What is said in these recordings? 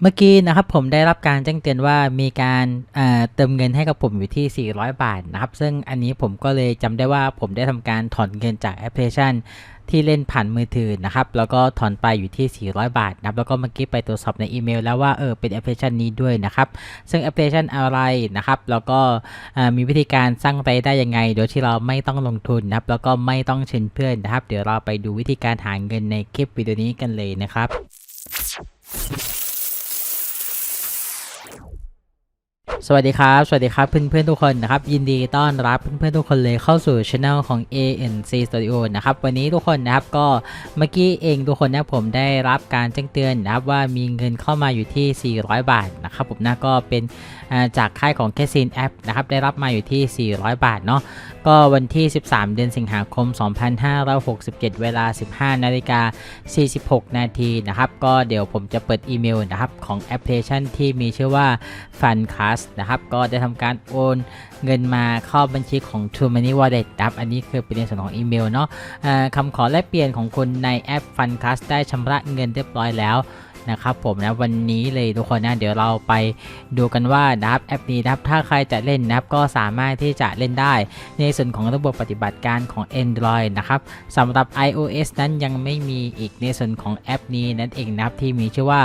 เมื่อกี้นะครับผมได้รับการแจ้งเตือนว่ามีการเอ่อเติมเงินให้กับผมอยู่ที่ 400 บาทนะครับ ซึ่งอันนี้ผมก็เลยจำได้ว่าผมได้ทำการถอนเงินจากแอปพลิเคชันที่เล่นผ่านมือถือนะครับ แล้วก็ถอนไปอยู่ที่ 400 บาทนะครับ แล้วก็เมื่อกี้ไปตรวจสอบในอีเมล แล้วว่าเออเป็นแอปพลิเคชันนี้ด้วยนะครับ ซึ่งแอปพลิเคชันอะไรนะครับ แล้วก็มีวิธีการสร้างรายได้ยังไง โดยที่เราไม่ต้องลงทุนนะครับ แล้วก็ไม่ต้องเชิญเพื่อนนะครับ เดี๋ยวเราไปดูวิธีการหาเงินในคลิปวิดีโอนี้กันเลยนะครับ สวัสดีครับ สวัสดีครับเพื่อนๆทุกคนนะครับ ยินดีต้อนรับเพื่อนๆทุกคนเลยเข้าสู่ช anel ของ ANC Studio นะครับ วันนี้ทุกคนนะครับก็เมื่อกี้เองทุกคนนะผมได้รับการแจ้งเตือนนะครับว่ามีเงินเข้ามาอยู่ที่ 400 บาทนะครับผมนะก็เป็นจากค่ายของ c a s i n App นะครับได้รับมาอยู่ที่ 400 บาทเนาะก็วันที่ 13 เดือนสิงหาคม 2567 เวลา 15 นาฬิกา 46 นาทีนะครับก็เดี๋ยวผมจะเปิดอีเมลนะครับของแอปพลิเคชันที่มีชื่อว่า Funcast นนะครับ ก็จะทำการโอนเงินมาเข้าบัญชีของ True Money Wallet ครับอันนี้คือเป็นในส่วนของอีเมลเนาะะคำขอแลกเปลี่ยนของคุณในแอป Fun Plus ได้ชำระเงินเรียบร้อยแล้ว นะครับผมนะวันนี้เลยทุกคนนะเดี๋ยวเราไปดูกันว่านะครับแอปนี้นะครับถ้าใครจะเล่นนะครับก็สามารถที่จะเล่นได้ ในส่วนของระบบปฏิบัติการของ Android นะครับสำหรับ iOS นั้นยังไม่มีอีกในส่วนของแอปนี้นั่นเองนะครับที่มีชื่อว่า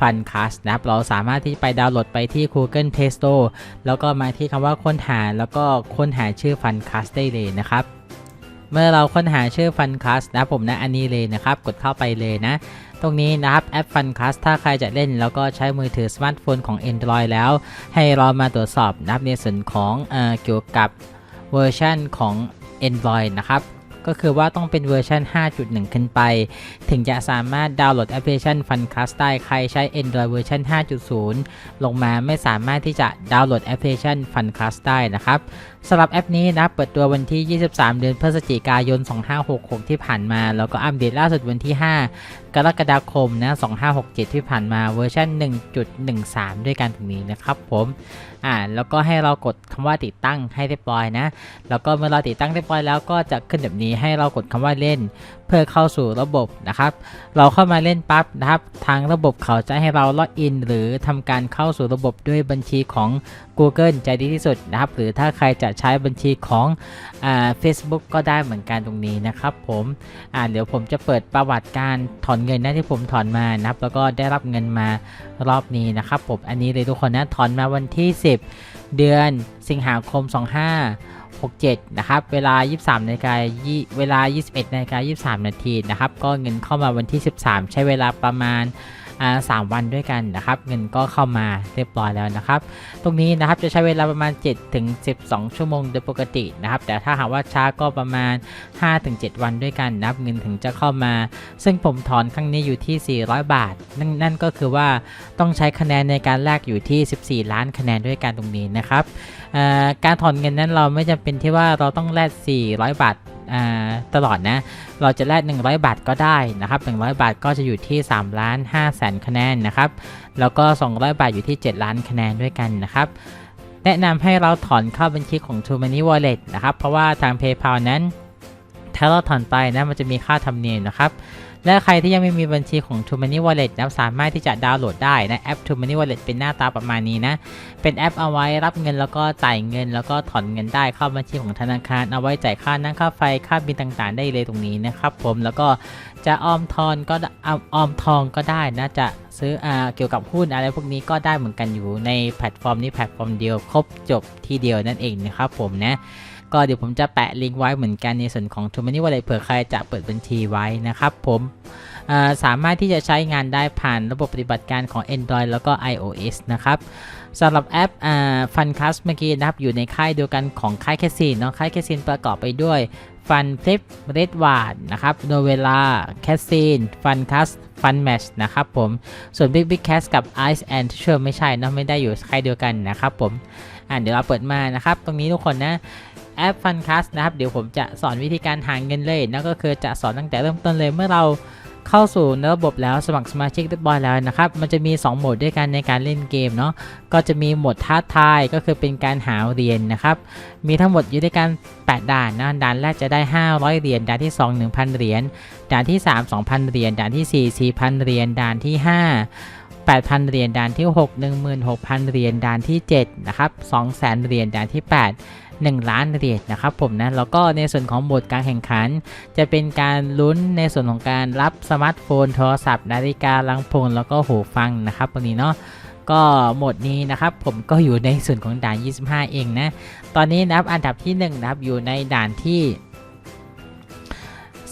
Funcast นะครับเราสามารถที่ไปดาวน์โหลดไปที่ Google Play Store แล้วก็มาที่คำว่าค้นหาแล้วก็ค้นหาชื่อ Funcast ได้เลยนะครับเมื่อเราค้นหาชื่อ Funcast นะผมนะอันนี้เลยนะครับ กดเข้าไปเลยนะ ตรงนี้นะครับแอป Funcast ถ้าใครจะเล่น แล้วก็ใช้มือถือสมาร์ทโฟนของ Android แล้ว ให้เรามาตรวจสอบนะครับในส่วนของเอเกี่ยวกับเวอร์ชันของ Android นะครับก็คือว่าต้องเป็นเวอร์ชัน 5.1 ขึ้นไป ถึงจะสามารถดาวน์โหลดแอปพลิเคชัน Funcast ได้ ใครใช้ Android เวอร์ชัน5.0 ลงมาไม่สามารถที่จะดาวน์โหลดแอปพลิเคชัน Funcast ได้นะครับ สำหรับแอปนี้นะ เปิดตัววันที่ 23 เดือนพฤศจิกายน 2566 ที่ผ่านมา แล้วก็อัปเดตล่าสุดวันที่ 5 กรกฎาคมนะ 2567 ที่ผ่านมาเวอร์ชัน1.13 ด้วยกันตรงนี้นะครับผมอ่าแล้วก็ให้เรากดคำว่าติดตั้งให้เรียบร้อยนะ แล้วก็เมื่อเราติดตั้งเรียบร้อยแล้วก็จะขึ้นแบบนี้ให้เรากดคำว่าเล่นเพื่อเข้าสู่ระบบนะครับ เราเข้ามาเล่นปั๊บนะครับ ทางระบบเขาจะให้เราล็อกอิน หรือทำการเข้าสู่ระบบด้วยบัญชีของ Google จะดีที่สุดนะครับ หรือถ้าใครจะใช้บัญชีของอ่า Facebook ก็ได้เหมือนกันตรงนี้นะครับผมเดี๋ยวผมจะเปิดประวัติการถอนเงินนะที่ผมถอนมานะครับ แล้วก็ได้รับเงินมารอบนี้นะครับผมอันนี้เลยทุกคนนะถอนมาวันที่ 10 เดือนสิงหาคม 25 67นะครับเวลา 23นาฬิกาเวลา 21นาฬิกา23 นาทีนะครับก็เงินเข้ามาวันที่ 13 ใช้เวลาประมาณ อ่า3วันด้วยกันนะครับ เงินก็เข้ามาเรียบร้อยแล้วนะครับ ตรงนี้นะครับจะใช้เวลาประมาณ 7 ถึง 12 ชั่วโมงโดยปกตินะครับ แต่ถ้าหากว่าช้าก็ประมาณ 5 ถึง 7 วันด้วยกันนะครับ เงินถึงจะเข้ามา ซึ่งผมถอนครั้งนี้อยู่ที่ 400 บาท นั่นนั่นก็คือว่าต้องใช้คะแนนในการแลกอยู่ที่ 14 ล้านคะแนนด้วยกันตรงนี้นะครับการถอนเงินนั้นเราไม่จำเป็นที่ว่าเราต้องแลก400 บาทอ่า ตลอดนะ เราจะแลก100 บาทก็ได้นะครับ 100 บาทก็จะอยู่ที่3ล้าน5แสนคะแนนนะครับ แล้วก็ 200 บาทอยู่ที่ 7 ล้านคะแนนด้วยกันนะครับ แนะนำให้เราถอนเข้าบัญชีของ True Money Wallet นะครับ เพราะว่าทาง PayPal นั้น เราถอนไปนะมันจะมีค่าธรรมเนียมนะครับ และใครที่ยังไม่มีบัญชีของ True Money Wallet นะสามารถที่จะดาวน์โหลดได้นะแอป True Money Wallet เป็นหน้าตาประมาณนี้นะ เป็นแอปเอาไว้รับเงินแล้วก็จ่ายเงิน แล้วก็ถอนเงินได้เข้าบัญชีของธนาคาร เอาไว้จ่ายค่าน้ำค่าไฟค่าบินต่างๆ ได้เลยตรงนี้นะครับผมแล้วก็จะออมทอนก็ออมทองก็ได้นะจะซื้ออเกี่ยวกับหุ้นอะไรพวกนี้ก็ได้เหมือนกันอยู่ในแพลตฟอร์มนี้แพลตฟอร์มเดียวครบจบที่เดียวนั่นเองนะครับผมนะ ก็เดี๋ยวผมจะแปะลิงก์ไว้เหมือนกันในส่วนของ t o m o ney Wallet เผื่อใครจะเปิดบัญชีไว้นะครับผมสามารถที่จะใช้งานได้ผ่านระบบปฏิบัติการของ Android แล้วก็ iOS นะครับสำหรับแอปอ่า Funcast เมื่อกี้นะครับอยู่ในค่ายเดียวกันของค่ายแคสซินเนาะค่ายแคสซินประกอบไปด้วย Fun Flip Red w a r d นะครับโนเวลาแคสซิน Funcast Fun Match นะครับผม ส่วน Big Big Cast กับ Ice and Treasure ไม่ใช่เนาะไม่ได้อยู่ค่ายเดียวกันนะครับผม อ่าเดี๋ยวเราเปิดมานะครับ ตรงนี้ทุกคนนะ แอป Funcast นะครับ เดี๋ยวผมจะสอนวิธีการหาเงินเลยนั่นก็คือจะสอนตั้งแต่เริ่มต้นเลยเมื่อเราเข้าสู่ระบบแล้วสมัครสมาชิกเรียบร้อยแล้วนะครับ มันจะมี 2 โหมดด้วยกันในการเล่นเกมเนาะ ก็จะมีโหมดท้าทายก็คือเป็นการหาเหรียญนนะครับ มีทั้งหมดอยู่ด้วยกัน 8 ด่านนะ ด่านแรกจะได้ 500 เหรียญ ด่านที่ 2 1,000 เหรียญ ด่านที่ 3 2,000 เหรียญ ด่านที่ 4 4,000 เหรียญ ด่านที่ 5 8,000 เหรียญด่านที่ 6 16,000 เหรียญด่านที่ 7 นะครับ 200,000 เหรียญด่านที่ 8 1 ล้านเหรียญนะครับผมนะ แล้วก็ในส่วนของโหมดการแข่งขัน จะเป็นการลุ้นในส่วนของการรับสมาร์ทโฟน โทรศัพท์ นาฬิกาลังพงแล้วก็หูฟังนะครับตรงนี้เนาะก็หมดนี้นะครับผมก็อยู่ในส่วนของด่าน 25 เองนะ ตอนนี้นะครับอันดับที่ 1 นะครับอยู่ในด่านที่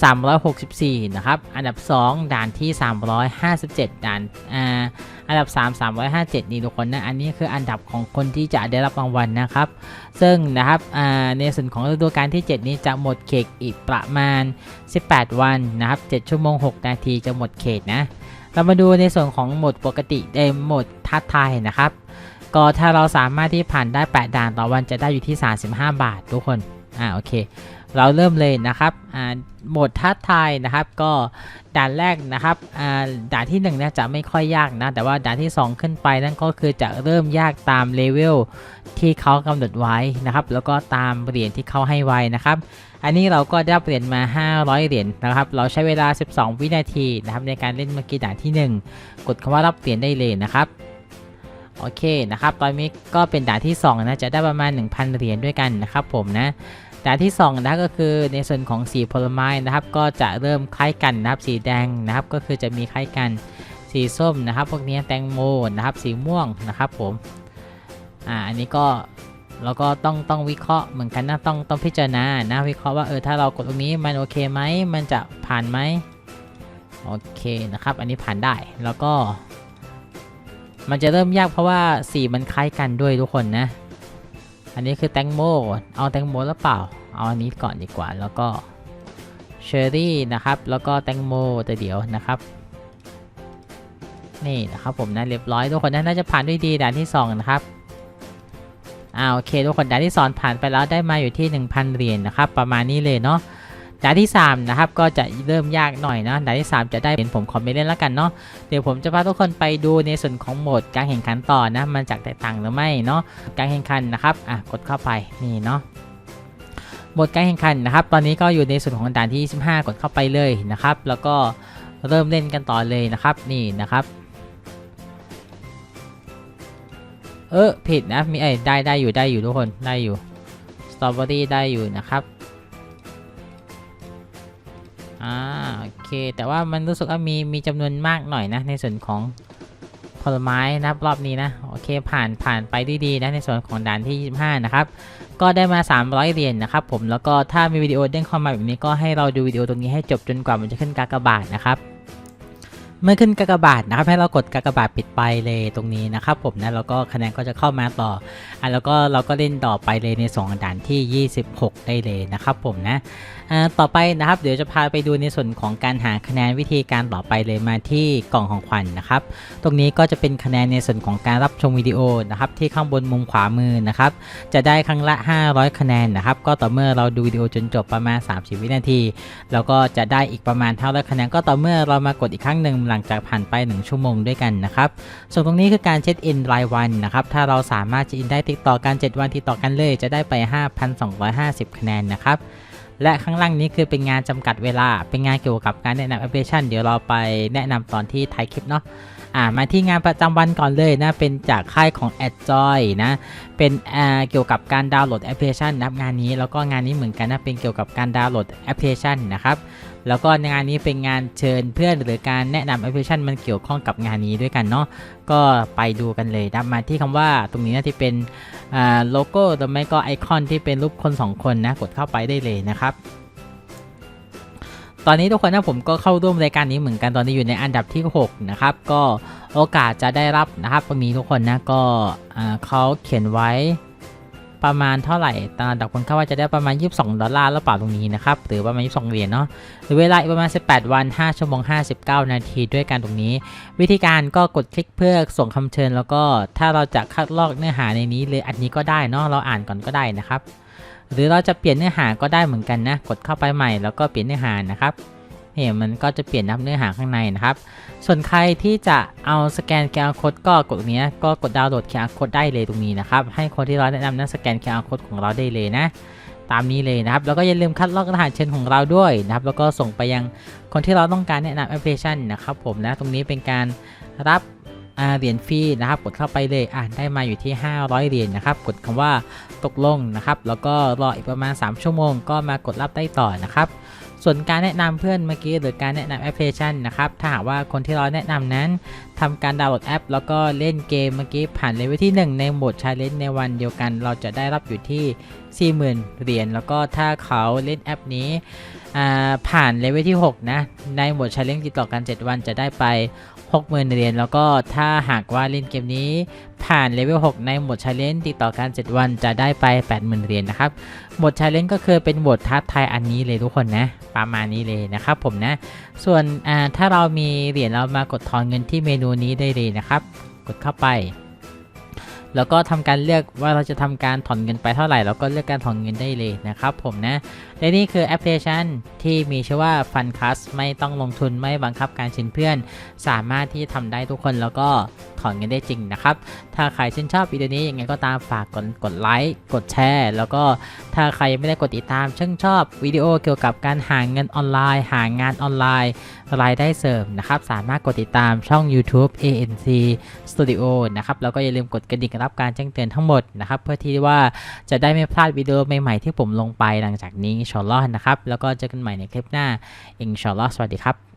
364 นะครับ อันดับ 2 ด่านที่ 357 ด่านอ่าอันดับ 3 357 นี่ทุกคนนะ อันนี้คืออันดับของคนที่จะได้รับรางวัลนะครับ ซึ่งนะครับอ่าในส่วนของฤดูกาลที่ 7 นี้จะหมดเขตอีกประมาณ 18 วันนะครับ 7 ชั่วโมง 6 นาทีจะหมดเขตนะ เรามาดูในส่วนของหมดปกติในโหมดท้าทายนะครับ ก็ถ้าเราสามารถที่ผ่านได้ 8 ด่านต่อวันจะได้อยู่ที่ 35 บาท ทุกคน อ่า โอเค เราเริ่มเลยนะครับอ่าโหมดท้าทายนะครับ ก็ด่านแรกนะครับอ่าด่านที่1เนี่ยจะไม่ค่อยยากนะ แต่ว่าด่านที่ 2 ขึ้นไปนั่นก็คือจะเริ่มยากตามเลเวลที่เขากำหนดไว้นะครับ แล้วก็ตามเหรียญที่เขาให้ไว้นะครับ อันนี้เราก็ได้เหรียญมา 500 เหรียญนะครับ เราใช้เวลา 12 วินาทีนะครับในการเล่นเมื่อกี้ด่านที่ 1 กดคำว่ารับเหรียญได้เลยนะครับโอเคนะครับ ตอนนี้ก็เป็นด่านที่2นะ จะได้ประมาณ 1,000 เหรียญด้วยกันนะครับผมนะ ด่ที่2นะก็คือในส่วนของสีผลไม้นะครับ ก็จะเริ่มคล้ายกันนะครับ สีแดงนะครับ ก็คือจะมีคล้ายกันสีส้มนะครับ พวกนี้แตงโมนะครับ สีม่วงนะครับผมอ่าอันนี้ก็เราก็ต้องต้องวิเคราะห์เหมือนกันนะต้องต้องพิจารณานะวิเคราะห์ว่าเออถ้าเรากดตรงนี้มันโอเคไหมมันจะผ่านไหมโอเคนะครับ อันนี้ผ่านได้แล้วก็ มันจะเริ่มยากเพราะว่าสีมันคล้ายกันด้วยทุกคนนะ อันนี้คือแตงโมเอาแตงโมหรือเปล่า เอาอันนี้ก่อนดีกว่า แล้วก็เชอร์รี่นะครับ แล้วก็แตงโมแต่เดี๋ยวนะครับ นี่นะครับผมนะเรียบร้อยทุกคนนะน่าจะผ่านด้วยดีด่านที่ 2 นะครับอ่าโอเคทุกคนด่านที่สองผ่านไปแล้วได้มาอยู่ที่ 1,000 เหรียญนะครับ ประมาณนี้เลยเนาะ ด่านที่3นะครับก็จะเริ่มยากหน่อยนะด่านที่ 3 จะได้เป็นผมคอมเมนต์เล่นแล้วกันเนาะเดี๋ยวผมจะพาทุกคนไปดูในส่วนของโหมดการแข่งขันต่อนะมันจากแตกต่างหรือไม่เนาะการแข่งขันนะครับอะกดเข้าไปนี่เนาะโหมดการแข่งขันนะครับ ตอนนี้ก็อยู่ในส่วนของด่านที่ 25 กดเข้าไปเลยนะครับ แล้วก็เริ่มเล่นกันต่อเลยนะครับ นี่นะครับ เออผิดนะ มีไอ้ได้ได้อยู่ได้อยู่ทุกคน ได้อยู่ สตรอเบอรี่ได้อยู่นะครับ แต่ว่ามันรู้สึกว่ามีมีจำนวนมากหน่อยนะ ในส่วนของผลไม้นะรอบนี้นะโอเคผ่านผ่านไปด้ดีนะในส่วนของด่านที่ 25 นะครับ ก็ได้มา 300 เหรียญนะครับผมแล้วก็ถ้ามีวิดีโอเด้งเข้ามาแบบนี้ก็ให้เราดูวิดีโอตรงนี้ให้จบจนกว่ามันจะขึ้นกากบาทนะครับเมื่อขึ้นกากบาทนะครับให้เรากดกากบาทปิดไปเลยตรงนี้นะครับผมนะแล้วก็คะแนนก็จะเข้ามาต่ออะแล้วก็เราก็เล่นต่อไปเลยในสองด่านที่ 26 ได้เลยนะครับผมนะ ต่อไปนะครับ เดี๋ยวจะพาไปดูในส่วนของการหาคะแนนวิธีการต่อไปเลยมาที่กล่องของขวัญนะครับ ตรงนี้ก็จะเป็นคะแนนในส่วนของการรับชมวิดีโอนะครับที่ข้างบนมุมขวามือนะครับ จะได้ครั้งละ 500 คะแนนนะครับ ก็ต่อเมื่อเราดูวิดีโอจนจบประมาณ 30 วินาที แล้วก็จะได้อีกประมาณเท่าไรคะแนนก็ต่อเมื่อเรามากดอีกครั้งหนึ่งหลังจากผ่านไป 1 ชั่วโมงด้วยกันนะครับ ส่วนตรงนี้คือการเช็คอินรายวันนะครับ ถ้าเราสามารถเช็คอินได้ติดต่อกัน 7 วันติดต่อกันเลย จะได้ไป 5,250 คะแนนนะครับ และข้างล่างนี้คือเป็นงานจำกัดเวลา เป็นงานเกี่ยวกับการแนะนำแอปพลิเคชัน เดี๋ยวเราไปแนะนำตอนที่ท้ายคลิปเนาะอ่ามาที่งานประจำวันก่อนเลยนะ เป็นจากค่ายของ a d j o y นะ เป็นอ่าเกี่ยวกับการดาวน์โหลดแอปพลิเคชันนับงานนี้ แล้วก็งานนี้เหมือนกันนะ เป็นเกี่ยวกับการดาวน์โหลดแอปพลิเคชันนะครับ แล้วก็ในงานนี้เป็นงานเชิญเพื่อนหรือการแนะนำแอปพลิเคชันมันเกี่ยวข้องกับงานนี้ด้วยกันเนาะก็ไปดูกันเลยนะมาที่คำว่าตรงนี้นะที่เป็นโลโก้หรือไม่ก็ไอคอนที่เป็นรูปคน 2 คนนะกดเข้าไปได้เลยนะครับตอนนี้ทุกคนนะผมก็เข้าร่วมรายการนี้เหมือนกันตอนนี้อยู่ในอันดับที่ 6 นะครับ ก็โอกาสจะได้รับนะครับตรงนี้ทุกคนนะก็เขาเขียนไว้ ประมาณเท่าไหร่ตลามอันดับคนเข้าว่าจะได้ประมาณ 22 ดอลลาร์หรือเปล่าตรงนี้นะครับ หรือประมาณ 22 เหรียญเนาะหรือเวลาประมาณ 18 วัน 5 ชั่วโมง 59 นาทีด้วยกันตรงนี้ วิธีการก็กดคลิกเพื่อส่งคำเชิญ แล้วก็ถ้าเราจะคัดลอกเนื้อหาในนี้เลยอันนี้ก็ได้เนาะเราอ่านก่อนก็ได้นะครับ หรือเราจะเปลี่ยนเนื้อหาก็ได้เหมือนกันนะ กดเข้าไปใหม่แล้วก็เปลี่ยนเนื้อหานะครับ นี่ยมันก็จะเปลี่ยนนับเนื้อหาข้างในนะครับ ส่วนใครที่จะเอาสแกน QR code ก็กดตรงนี้ก็กดดาวน์โหลด QR code ได้เลยตรงนี้นะครับ ให้คนที่เราแนะนำนั้นสแกน QR code ของเราได้เลยนะ ตามนี้เลยนะครับ แล้วก็อย่าลืมคัดลอกรหัสเชิญของเราด้วยนะครับ แล้วก็ส่งไปยังคนที่เราต้องการแนะนำแอปพลิเคชันนะครับผมนะ ตรงนี้เป็นการรับเหรียญฟรีนะครับ กดเข้าไปเลยอ่าได้มาอยู่ที่ 500 เหรียญนะครับ กดคำว่าตกลงนะครับ แล้วก็รออีกประมาณ 3 ชั่วโมง ก็มากดรับได้ต่อนะครับ ส่วนการแนะนำเพื่อนเมื่อกี้หรือการแนะนำแอปพลิเคชันนะครับ ถ้าหากว่าคนที่เราแนะนำนั้นทำการดาวน์โหลดแอป แล้วก็เล่นเกมเมื่อกี้ผ่านเลเวลที่ 1 ในโหมดชาเลนจ์ในวันเดียวกัน เราจะได้รับอยู่ที่ 40,000 เหรียญแล้วก็ถ้าเขาเล่นแอปนี้ผ่านเลเวลที่ 6 นะ ในโหมดชาเลนจ์ติดต่อกัน 7 วันจะได้ไป 60,000เหรียญแล้วก็ถ้าหากว่าเล่นเกมนี้ผ่านเลเวล 6 ในหมดชาเลนจ์ติดต่อกัน 7 วันจะได้ไป 80,000 เหรียญนะครับ หมดชาเลนจ์ก็คือเป็นโหมดท้าทายอันนี้เลยทุกคนนะ ประมาณนี้เลยนะครับผมนะ ส่วนถ้าเรามีเหรียญเรามากดถอนเงินที่เมนูนี้ได้เลยนะครับ กดเข้าไป แล้วก็ทำการเลือกว่าเราจะทำการถอนเงินไปเท่าไหร่แล้วก็เลือกการถอนเงินได้เลยนะครับผมนะและนี่คือแอปพลิเคชันที่มีชื่อว่า Fun Class ไม่ต้องลงทุนไม่บังคับการชินเพื่อน สามารถที่จะทำได้ทุกคนแล้วก็ ถอนเงินได้จริงนะครับ ถ้าใครชื่นชอบวิดีโอนี้ยังไงก็ตามฝากกดกดไลค์กดแชร์แล้วก็ถ้าใครยังไม่ได้กดติดตามชื่นชอบวิดีโอเกี่ยวกับการหาเงินออนไลน์ หางานออนไลน์รายได้เสริมนะครับ สามารถกดติดตามช่อง YouTube ANC Studio นะครับแล้วก็อย่าลืมกดกระดิ่งรับการแจ้งเตือนทั้งหมดนะครับ เพื่อที่ว่าจะได้ไม่พลาดวิดีโอใหม่ๆที่ผมลงไปหลังจากนี้อินชอลลอฮ์นะครับ แล้วก็เจอกันใหม่ในคลิปหน้าอินชอลลอฮ์สวัสดีครับ